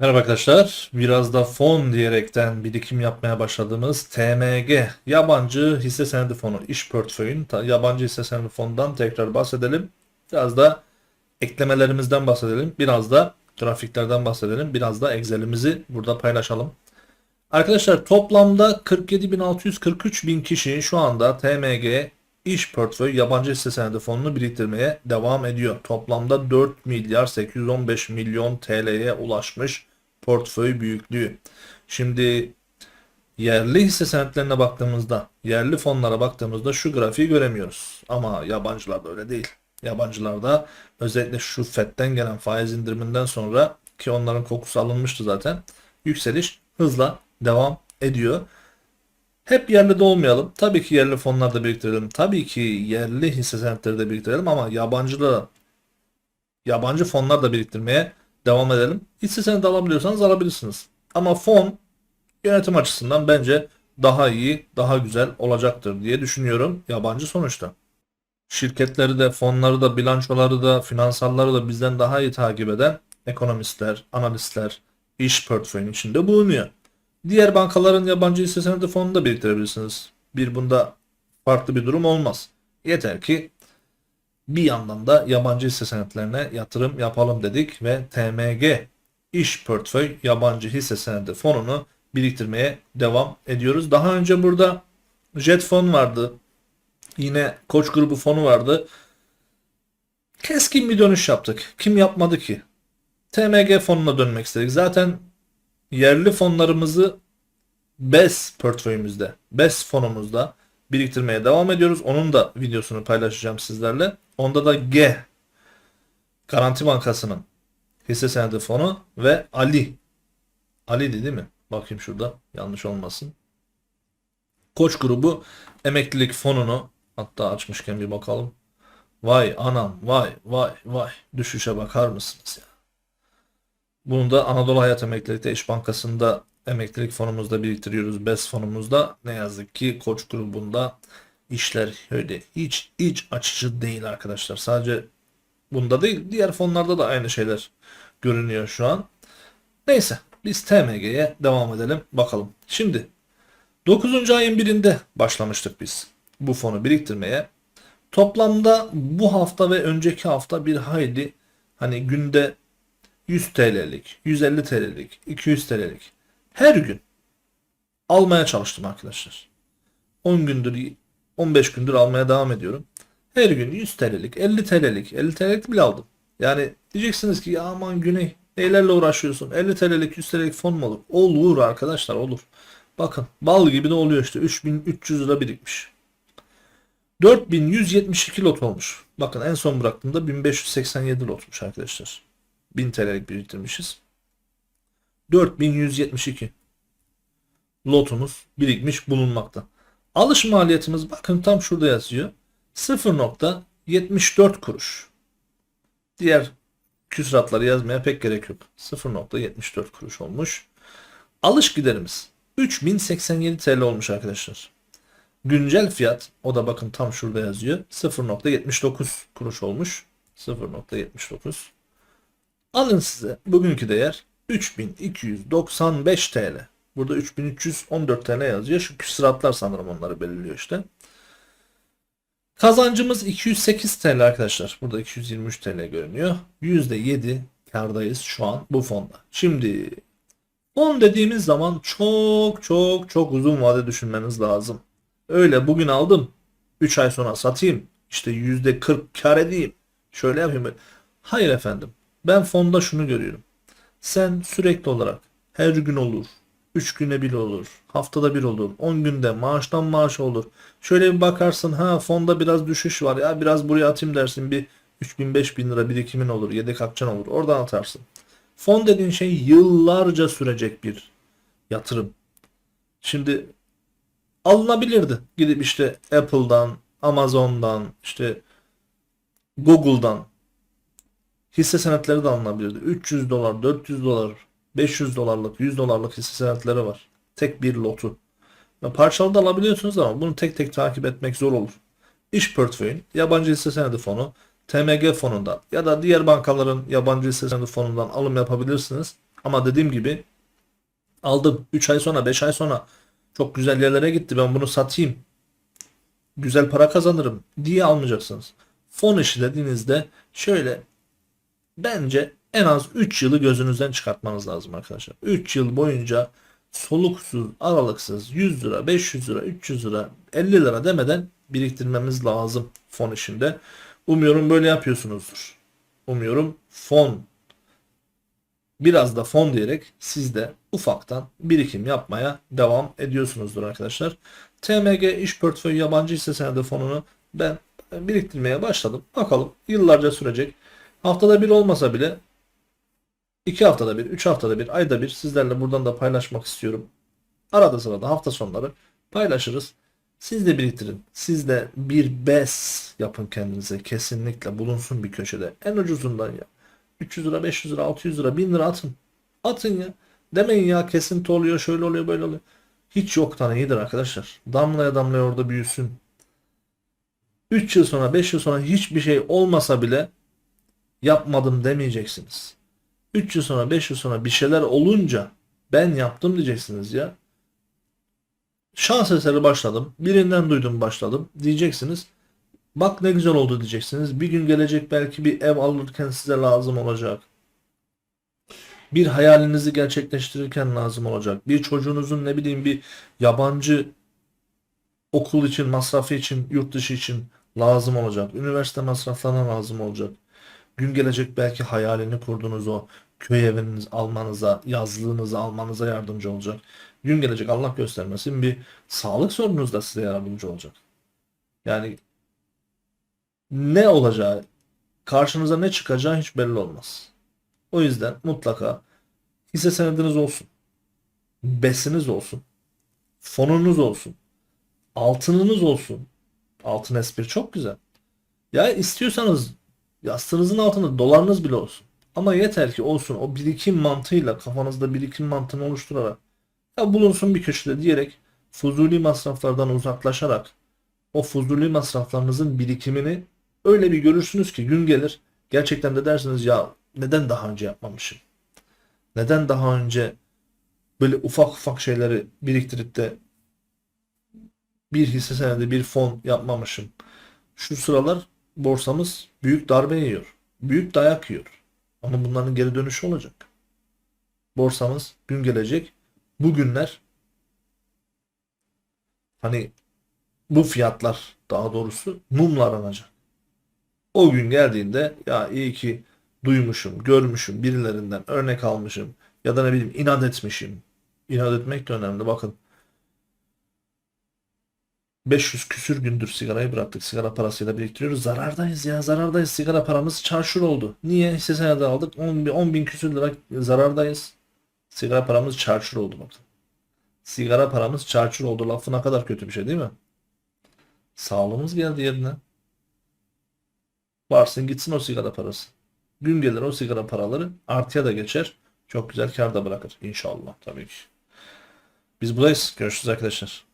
Merhaba arkadaşlar. Biraz da fon diyerekten birikim yapmaya başladığımız TMG yabancı hisse senedi fonu iş portföyün yabancı hisse senedi fonundan tekrar bahsedelim. Biraz da eklemelerimizden bahsedelim. Biraz da grafiklerden bahsedelim. Biraz da Excel'imizi burada paylaşalım. Arkadaşlar toplamda 47.643 bin kişi şu anda TMG iş portföy yabancı hisse senedi fonunu biriktirmeye devam ediyor. Toplamda 4 milyar 815 milyon TL'ye ulaşmış portföy büyüklüğü. Şimdi yerli hisse senetlerine baktığımızda, yerli fonlara baktığımızda şu grafiği göremiyoruz. Ama yabancılarda öyle değil. Yabancılarda özellikle şu FED'den gelen faiz indiriminden sonra ki onların kokusu alınmıştı zaten. Yükseliş hızla devam ediyor. Hep yerli de olmayalım. Tabii ki yerli fonlarda biriktirelim. Tabii ki yerli hisse senetleri de biriktirelim ama yabancı da yabancı fonlar da biriktirmeye devam edelim. Hisse senedi alabiliyorsanız alabilirsiniz. Ama fon yönetim açısından bence daha iyi, daha güzel olacaktır diye düşünüyorum. Yabancı sonuçta. Şirketleri de, fonları da, bilançoları da, finansalları da bizden daha iyi takip eden ekonomistler, analistler iş portföyünün içinde bulunuyor. Diğer bankaların yabancı hisse senedi fonunu da biriktirebilirsiniz. Bir bunda farklı bir durum olmaz. Yeter ki bir yandan da yabancı hisse senetlerine yatırım yapalım dedik ve TMG iş portföy yabancı hisse senedi fonunu biriktirmeye devam ediyoruz. Daha önce burada Jet fon vardı. Yine Koç grubu fonu vardı. Keskin bir dönüş yaptık. Kim yapmadı ki? TMG fonuna dönmek istedik. Zaten yerli fonlarımızı BES portföyümüzde, BES fonumuzda biriktirmeye devam ediyoruz. Onun da videosunu paylaşacağım sizlerle. Onda da G Garanti Bankası'nın hisse senedi fonu ve Ali Ali değil mi? Bakayım şurada yanlış olmasın. Koç grubu emeklilik fonunu hatta açmışken bir bakalım. Vay anam vay vay vay düşüşe bakar mısınız ya? Bunu da Anadolu Hayat Emeklilik'te İş Bankası'nda emeklilik fonumuzda biriktiriyoruz. BES fonumuzda ne yazık ki Koç grubunda işler öyle hiç iç açıcı değil arkadaşlar. Sadece bunda değil diğer fonlarda da aynı şeyler görünüyor şu an. Neyse biz TMG'ye devam edelim bakalım. Şimdi 9. ayın birinde başlamıştık biz bu fonu biriktirmeye. Toplamda bu hafta ve önceki hafta bir hayli hani günde 100 TL'lik, 150 TL'lik, 200 TL'lik her gün almaya çalıştım arkadaşlar. 10 gündür 15 gündür almaya devam ediyorum. Her gün 100 TL'lik, 50 TL'lik, 50 TL'lik bile aldım. Yani diyeceksiniz ki ya aman Güney neylerle uğraşıyorsun? 50 TL'lik, 100 TL'lik fon mu olur? Olur arkadaşlar olur. Bakın bal gibi de oluyor işte 3300 lira birikmiş. 4172 lot olmuş. Bakın en son bıraktığımda 1587 lotmuş arkadaşlar. 1000 TL'lik biriktirmişiz. 4172 lotumuz birikmiş bulunmakta. Alış maliyetimiz bakın tam şurada yazıyor. 0.74 kuruş. Diğer küsuratları yazmaya pek gerek yok. 0.74 kuruş olmuş. Alış giderimiz 3087 TL olmuş arkadaşlar. Güncel fiyat o da bakın tam şurada yazıyor. 0.79 kuruş olmuş. 0.79. Alın size bugünkü değer 3295 TL. Burada 3314 TL yazıyor. Şu küsuratlar sanırım onları belirliyor işte. Kazancımız 208 TL arkadaşlar. Burada 223 TL görünüyor. %7 kardayız şu an bu fonda. Şimdi fon dediğimiz zaman çok çok çok uzun vade düşünmeniz lazım. Öyle bugün aldım 3 ay sonra satayım işte %40 kar edeyim. Şöyle yapayım. Hayır efendim. Ben fonda şunu görüyorum. Sen sürekli olarak her gün olur, 3 güne bir olur, haftada bir olur, 10 günde maaştan maaş olur. Şöyle bir bakarsın ha fonda biraz düşüş var ya biraz buraya atayım dersin bir 3000 5000 lira birikimin olur, yedek akçan olur. Oradan atarsın. Fon dediğin şey yıllarca sürecek bir yatırım. Şimdi alınabilirdi. Gidip işte Apple'dan, Amazon'dan, işte Google'dan hisse senetleri de alınabilirdi. 300 dolar, 400 dolar, 500 dolarlık, 100 dolarlık hisse senetleri var. Tek bir lotu. Ya parçalı da alabiliyorsunuz ama bunu tek tek takip etmek zor olur. İş portföyün, yabancı hisse senedi fonu TMG fonundan ya da diğer bankaların yabancı hisse senedi fonundan alım yapabilirsiniz. Ama dediğim gibi aldım 3 ay sonra 5 ay sonra çok güzel yerlere gitti ben bunu satayım güzel para kazanırım diye almayacaksınız. Fon işi dediğinizde şöyle bence en az 3 yılı gözünüzden çıkartmanız lazım arkadaşlar. 3 yıl boyunca soluksuz, aralıksız 100 lira, 500 lira, 300 lira, 50 lira demeden biriktirmemiz lazım fon işinde. Umuyorum böyle yapıyorsunuzdur. Umuyorum fon biraz da fon diyerek siz de ufaktan birikim yapmaya devam ediyorsunuzdur arkadaşlar. TMG iş portföyü yabancı hisse senedi fonunu ben biriktirmeye başladım. Bakalım yıllarca sürecek. Haftada bir olmasa bile 2 haftada bir, 3 haftada bir, ayda bir sizlerle buradan da paylaşmak istiyorum. Arada sırada hafta sonları paylaşırız. Siz de biriktirin. Siz de bir BES yapın kendinize. Kesinlikle bulunsun bir köşede. En ucuzundan ya. 300 lira, 500 lira, 600 lira, 1000 lira atın. Atın ya. Demeyin ya kesinti oluyor, şöyle oluyor, böyle oluyor. Hiç yoktan iyidir arkadaşlar. Damlaya damlaya orada büyüsün. 3 yıl sonra, 5 yıl sonra hiçbir şey olmasa bile yapmadım demeyeceksiniz. 3 yıl sonra 5 yıl sonra bir şeyler olunca ben yaptım diyeceksiniz ya. Şans eseri başladım. Birinden duydum başladım diyeceksiniz. Bak ne güzel oldu diyeceksiniz. Bir gün gelecek belki bir ev alırken size lazım olacak. Bir hayalinizi gerçekleştirirken lazım olacak. Bir çocuğunuzun ne bileyim bir yabancı okul için, masrafı için, yurt dışı için lazım olacak. Üniversite masraflarına lazım olacak. Gün gelecek belki hayalini kurduğunuz o köy eviniz almanıza, yazlığınızı almanıza yardımcı olacak. Gün gelecek Allah göstermesin bir sağlık sorunuz da size yardımcı olacak. Yani ne olacağı, karşınıza ne çıkacağı hiç belli olmaz. O yüzden mutlaka hisse senediniz olsun. Besiniz olsun. Fonunuz olsun. Altınınız olsun. Altın espri çok güzel. Ya istiyorsanız yastığınızın altında dolarınız bile olsun. Ama yeter ki olsun o birikim mantığıyla kafanızda birikim mantığını oluşturarak ya bulunsun bir köşede diyerek fuzuli masraflardan uzaklaşarak o fuzuli masraflarınızın birikimini öyle bir görürsünüz ki gün gelir gerçekten de dersiniz ya neden daha önce yapmamışım? Neden daha önce böyle ufak ufak şeyleri biriktirip de bir hisse senedi bir fon yapmamışım? Şu sıralar borsamız büyük darbe yiyor. Büyük dayak yiyor. Ama bunların geri dönüşü olacak. Borsamız gün gelecek. Bugünler hani bu fiyatlar daha doğrusu mumla aranacak. O gün geldiğinde ya iyi ki duymuşum, görmüşüm, birilerinden örnek almışım ya da ne bileyim inat etmişim. İnat etmek de önemli. Bakın 500 küsür gündür sigarayı bıraktık. Sigara parasıyla biriktiriyoruz. Zarardayız ya zarardayız. Sigara paramız çarşur oldu. Niye? Hisse senedi aldık. 10 bin, 10 bin küsür lira zarardayız. Sigara paramız çarşur oldu bakın. Sigara paramız çarçur oldu. Lafı ne kadar kötü bir şey değil mi? Sağlığımız geldi yerine. Varsın gitsin o sigara parası. Gün gelir o sigara paraları artıya da geçer. Çok güzel kar da bırakır. İnşallah tabii ki. Biz buradayız. Görüşürüz arkadaşlar.